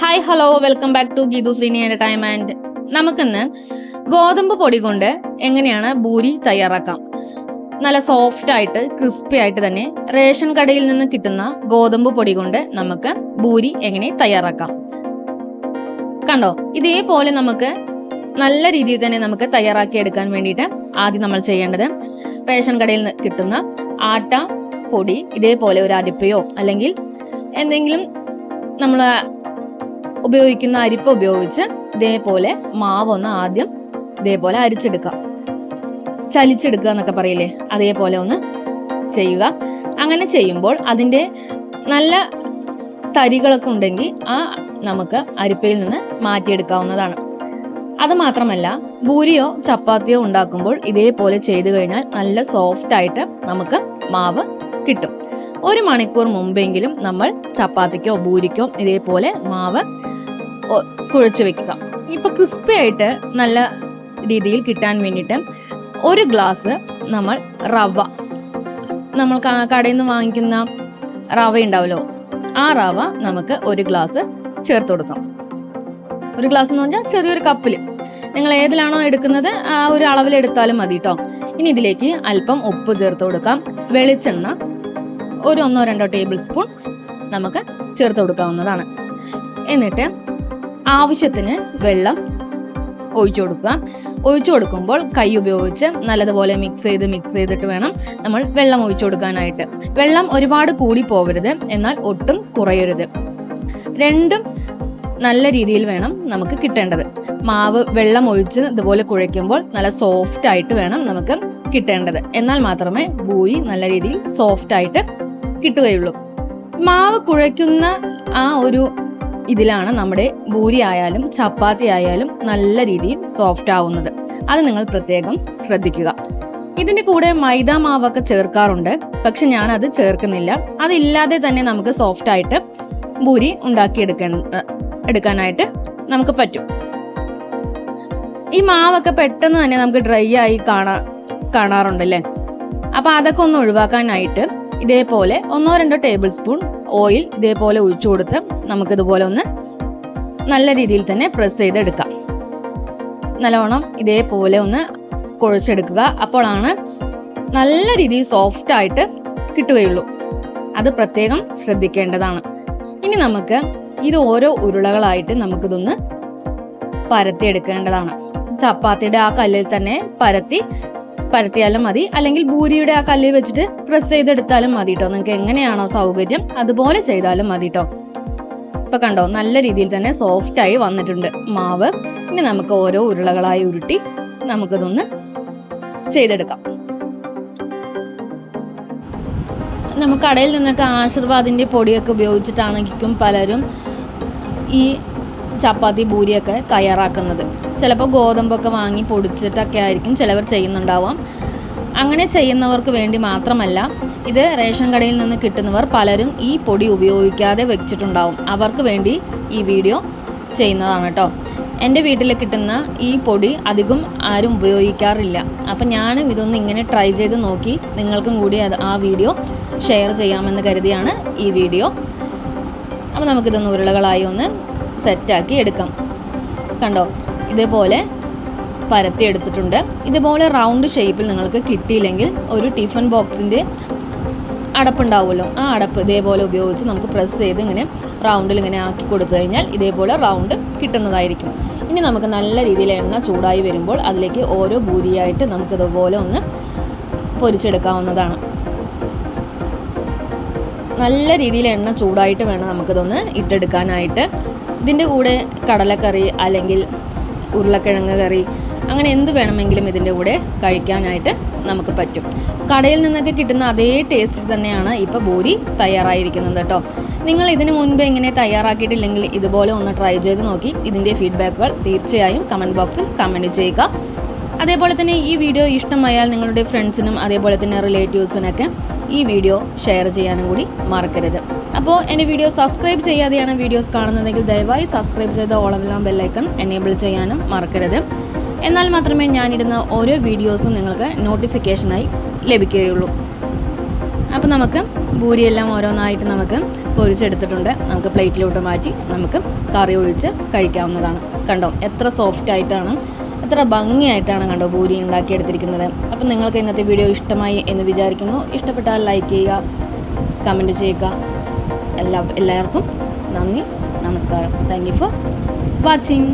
Hi hello welcome back to Geethu Sreeni entertainment നമുക്കിന്ന് ഗോതമ്പ് പൊടി കൊണ്ട് എങ്ങനെയാണ് ബൂരി തയ്യാറാക്കാം? നല്ല സോഫ്റ്റ് ആയിട്ട് ക്രിസ്പി ആയിട്ട് തന്നെ റേഷൻ കടയിൽ നിന്ന് കിട്ടുന്ന ഗോതമ്പ് പൊടി കൊണ്ട് നമുക്ക് ബൂരി എങ്ങനെ തയ്യാറാക്കാം? കണ്ടോ? ഇതേപോലെ നമുക്ക് നല്ല രീതിയിൽ തന്നെ നമുക്ക് തയ്യാറാക്കി എടുക്കാൻ വേണ്ടിയിട്ട് ആദ്യം നമ്മൾ ചെയ്യേണ്ടത് റേഷൻ കടയിൽ നിന്ന് കിട്ടുന്ന ആട്ട പൊടി ഇതേപോലെ ഒരു അരിപ്പയോ അല്ലെങ്കിൽ എന്തെങ്കിലും നമ്മൾ ഉപയോഗിക്കുന്ന അരിപ്പ ഉപയോഗിച്ച് ഇതേപോലെ മാവ് ഒന്ന് ആദ്യം ഇതേപോലെ അരിച്ചെടുക്കാം ചലിച്ചെടുക്കുക എന്നൊക്കെ പറയില്ലേ? അതേപോലെ ഒന്ന് ചെയ്യുക. അങ്ങനെ ചെയ്യുമ്പോൾ അതിന്റെ നല്ല തരികളൊക്കെ ഉണ്ടെങ്കിൽ ആ നമുക്ക് അരിപ്പയിൽ നിന്ന് മാറ്റിയെടുക്കാവുന്നതാണ്. അത് മാത്രമല്ല ഭൂരിയോ ചപ്പാത്തിയോ ഉണ്ടാക്കുമ്പോൾ ഇതേപോലെ ചെയ്തു കഴിഞ്ഞാൽ നല്ല സോഫ്റ്റ് ആയിട്ട് നമുക്ക് മാവ് കിട്ടും. ഒരു മണിക്കൂർ മുമ്പെങ്കിലും നമ്മൾ ചപ്പാത്തിക്കോ ബൂരിക്കോ ഇതേപോലെ മാവ് കുഴച്ച് വെക്കുക. ഇപ്പൊ ക്രിസ്പി ആയിട്ട് നല്ല രീതിയിൽ കിട്ടാൻ വേണ്ടിയിട്ട് ഒരു ഗ്ലാസ് നമ്മൾ റവ. നമ്മൾ കടയിൽ നിന്ന് വാങ്ങിക്കുന്ന റവ ഉണ്ടാവല്ലോ ആ റവ നമുക്ക് ഒരു ഗ്ലാസ് ചേർത്ത് കൊടുക്കാം. ഒരു ഗ്ലാസ് എന്ന് പറഞ്ഞാൽ ചെറിയൊരു കപ്പിൽ നിങ്ങൾ ഏതിലാണോ എടുക്കുന്നത് ആ ഒരു അളവിൽ എടുത്താലും മതി കേട്ടോ ഇനി ഇതിലേക്ക് അല്പം ഉപ്പ് ചേർത്ത് കൊടുക്കാം. വെളിച്ചെണ്ണ ഒരു ഒന്നോ രണ്ടോ ടേബിൾ സ്പൂൺ നമുക്ക് ചേർത്ത് കൊടുക്കാവുന്നതാണ്. എന്നിട്ട് ആവശ്യത്തിന് വെള്ളം ഒഴിച്ചു കൊടുക്കുക. ഒഴിച്ചു കൊടുക്കുമ്പോൾ കൈ ഉപയോഗിച്ച് നല്ലതുപോലെ മിക്സ് ചെയ്ത് മിക്സ് ചെയ്തിട്ട് വേണം നമ്മൾ വെള്ളം ഒഴിച്ചു കൊടുക്കാനായിട്ട്. വെള്ളം ഒരുപാട് കൂടി പോകരുത് എന്നാൽ ഒട്ടും കുറയരുത്. രണ്ടും നല്ല രീതിയിൽ വേണം നമുക്ക് കിട്ടേണ്ടത്. മാവ് വെള്ളം ഒഴിച്ച് ഇതുപോലെ കുഴയ്ക്കുമ്പോൾ നല്ല സോഫ്റ്റ് ആയിട്ട് വേണം നമുക്ക് കിട്ടേണ്ടത്. എന്നാൽ മാത്രമേ ബൂരി നല്ല രീതിയിൽ സോഫ്റ്റ് ആയിട്ട് കിട്ടുകയുള്ളൂ. മാവ് കുഴയ്ക്കുന്ന ആ ഒരു ഇതിലാണ് നമ്മുടെ ബൂരി ആയാലും ചപ്പാത്തി ആയാലും നല്ല രീതിയിൽ സോഫ്റ്റ് ആവുന്നത്. അത് നിങ്ങൾ പ്രത്യേകം ശ്രദ്ധിക്കുക. ഇതിന്റെ കൂടെ മൈദ മാവൊക്കെ ചേർക്കാറുണ്ട്. പക്ഷെ ഞാൻ അത് ചേർക്കുന്നില്ല. അതില്ലാതെ തന്നെ നമുക്ക് സോഫ്റ്റ് ആയിട്ട് ബൂരി ഉണ്ടാക്കിയെടുക്കാൻ എടുക്കാനായിട്ട് നമുക്ക് പറ്റും. ഈ മാവൊക്കെ പെട്ടെന്ന് തന്നെ നമുക്ക് ഡ്രൈ ആയി കാണാ കാണാറുണ്ടല്ലേ? അപ്പൊ അതൊക്കെ ഒന്ന് ഒഴിവാക്കാനായിട്ട് ഇതേപോലെ ഒന്നോ രണ്ടോ ടേബിൾ സ്പൂൺ ഓയിൽ ഇതേപോലെ ഒഴിച്ചു കൊടുത്ത് നമുക്കിതുപോലെ ഒന്ന് നല്ല രീതിയിൽ തന്നെ പ്രസ് ചെയ്തെടുക്കാം. നല്ലവണ്ണം ഇതേപോലെ ഒന്ന് കുഴച്ചെടുക്കുക. അപ്പോഴാണ് നല്ല രീതിയിൽ സോഫ്റ്റ് ആയിട്ട് കിട്ടുകയുള്ളൂ. അത് പ്രത്യേകം ശ്രദ്ധിക്കേണ്ടതാണ്. ഇനി നമുക്ക് ഇത് ഓരോ ഉരുളകളായിട്ട് നമുക്കിതൊന്ന് പരത്തിയെടുക്കേണ്ടതാണ്. ചപ്പാത്തിയുടെ ആ കല്ലിൽ തന്നെ പരത്തി പരത്തിയാലും മതി. അല്ലെങ്കിൽ ഭൂരിയുടെ ആ കല്ലിൽ വെച്ചിട്ട് പ്രസ് ചെയ്തെടുത്താലും മതി കേട്ടോ നിങ്ങൾക്ക് എങ്ങനെയാണോ സൗകര്യം അതുപോലെ ചെയ്താലും മതി കേട്ടോ ഇപ്പൊ കണ്ടോ നല്ല രീതിയിൽ തന്നെ സോഫ്റ്റ് ആയി വന്നിട്ടുണ്ട് മാവ്. ഇനി നമുക്ക് ഓരോ ഉരുളകളായി ഉരുട്ടി നമുക്കിതൊന്ന് ചെയ്തെടുക്കാം. നമുക്ക് കടയിൽ നിന്നൊക്കെ ആശീർവാദിന്റെ പൊടിയൊക്കെ ഉപയോഗിച്ചിട്ടാണെങ്കിലും പലരും ഈ ചപ്പാത്തി ഭൂരിയൊക്കെ തയ്യാറാക്കുന്നത്. ചിലപ്പോൾ ഗോതമ്പൊക്കെ വാങ്ങി പൊടിച്ചിട്ടൊക്കെ ആയിരിക്കും ചിലവർ ചെയ്യുന്നുണ്ടാവാം. അങ്ങനെ ചെയ്യുന്നവർക്ക് വേണ്ടി മാത്രമല്ല ഇത് റേഷൻ കടയിൽ നിന്ന് കിട്ടുന്നവർ പലരും ഈ പൊടി ഉപയോഗിക്കാതെ വെച്ചിട്ടുണ്ടാവും. അവർക്ക് വേണ്ടി ഈ വീഡിയോ ചെയ്യുന്നതാണ് കേട്ടോ. എന്റെ വീട്ടിൽ കിട്ടുന്ന ഈ പൊടി അധികം ആരും ഉപയോഗിക്കാറില്ല. അപ്പം ഞാനും ഇതൊന്ന് ഇങ്ങനെ ട്രൈ ചെയ്ത് നോക്കി നിങ്ങൾക്കും കൂടി അത് ആ വീഡിയോ ഷെയർ ചെയ്യാമെന്ന് കരുതിയാണ് ഈ വീഡിയോ. അപ്പോൾ നമുക്കിതൊന്ന് ഉരുളകളായി ഒന്ന് സെറ്റാക്കി എടുക്കാം. കണ്ടോ? ഇതേപോലെ പരത്തി എടുത്തിട്ടുണ്ട്. ഇതുപോലെ റൗണ്ട് ഷേപ്പിൽ നിങ്ങൾക്ക് കിട്ടിയില്ലെങ്കിൽ ഒരു ടിഫിൻ ബോക്സിന്റെ അടപ്പുണ്ടാവുമല്ലോ. ആ അടപ്പ് ഇതേപോലെ ഉപയോഗിച്ച് നമുക്ക് പ്രസ് ചെയ്ത് ഇങ്ങനെ റൗണ്ടിൽ ഇങ്ങനെ ആക്കി കൊടുത്തു കഴിഞ്ഞാൽ ഇതേപോലെ റൗണ്ട് കിട്ടുന്നതായിരിക്കും. ഇനി നമുക്ക് നല്ല രീതിയിൽ എണ്ണ ചൂടായി വരുമ്പോൾ അതിലേക്ക് ഓരോ ബൂരിയായിട്ട് നമുക്കിതുപോലെ ഒന്ന് പൊരിച്ചെടുക്കാവുന്നതാണ്. നല്ല രീതിയിൽ എണ്ണ ചൂടായിട്ട് വേണം നമുക്കിതൊന്ന് ഇട്ടെടുക്കാനായിട്ട്. ഇതിന്റെ കൂടെ കടലക്കറി അല്ലെങ്കിൽ ഉരുളക്കിഴങ്ങ് കറി അങ്ങനെ എന്ത് വേണമെങ്കിലും ഇതിന്റെ കൂടെ കഴിക്കാനായിട്ട് നമുക്ക് പറ്റും. കടയിൽ നിന്നൊക്കെ കിട്ടുന്ന അതേ ടേസ്റ്റ് തന്നെയാണ് ഇപ്പോൾ ബൂരി തയ്യാറായിരിക്കുന്നത് കേട്ടോ. നിങ്ങൾ ഇതിനു മുൻപ് ഇങ്ങനെ തയ്യാറാക്കിയിട്ടില്ലെങ്കിൽ ഇതുപോലെ ഒന്ന് ട്രൈ ചെയ്ത് നോക്കി. ഇതിന്റെ ഫീഡ്ബാക്കുകൾ തീർച്ചയായും കമന്റ് ബോക്സിൽ കമന്റ് ചെയ്യുക. അതേപോലെ തന്നെ ഈ വീഡിയോ ഇഷ്ടമായാൽ നിങ്ങളുടെ ഫ്രണ്ട്സിനും അതേപോലെ തന്നെ റിലേറ്റീവ്സിനൊക്കെ ഈ വീഡിയോ ഷെയർ ചെയ്യാനും കൂടി മറക്കരുത്. അപ്പോൾ എന്റെ വീഡിയോ സബ്സ്ക്രൈബ് ചെയ്യാതെയാണ് വീഡിയോസ് കാണുന്നതെങ്കിൽ ദയവായി സബ്സ്ക്രൈബ് ചെയ്ത ഓളെല്ലാം ബെല്ലൈക്കൺ എനേബിൾ ചെയ്യാനും മറക്കരുത്. എന്നാൽ മാത്രമേ ഞാനിടുന്ന ഓരോ വീഡിയോസും നിങ്ങൾക്ക് നോട്ടിഫിക്കേഷനായി ലഭിക്കുകയുള്ളൂ. അപ്പോൾ നമുക്ക് ഭൂരിയെല്ലാം ഓരോന്നായിട്ട് നമുക്ക് പൊരിച്ചെടുത്തിട്ടുണ്ട്. നമുക്ക് പ്ലേറ്റിലോട്ട് മാറ്റി നമുക്ക് കറി ഒഴിച്ച് കഴിക്കാവുന്നതാണ്. കണ്ടോ? എത്ര സോഫ്റ്റ് ആയിട്ടാണ് എത്ര ഭംഗിയായിട്ടാണ് കണ്ടോ പൂരി ഉണ്ടാക്കിയെടുത്തിരിക്കുന്നത്. അപ്പം നിങ്ങൾക്ക് ഇന്നത്തെ വീഡിയോ ഇഷ്ടമായി എന്ന് വിചാരിക്കുന്നു. ഇഷ്ടപ്പെട്ടാൽ ലൈക്ക് ചെയ്യുക കമന്റ് ചെയ്യുക. എല്ലാ എല്ലാവർക്കും നന്ദി നമസ്കാരം. Thank you for watching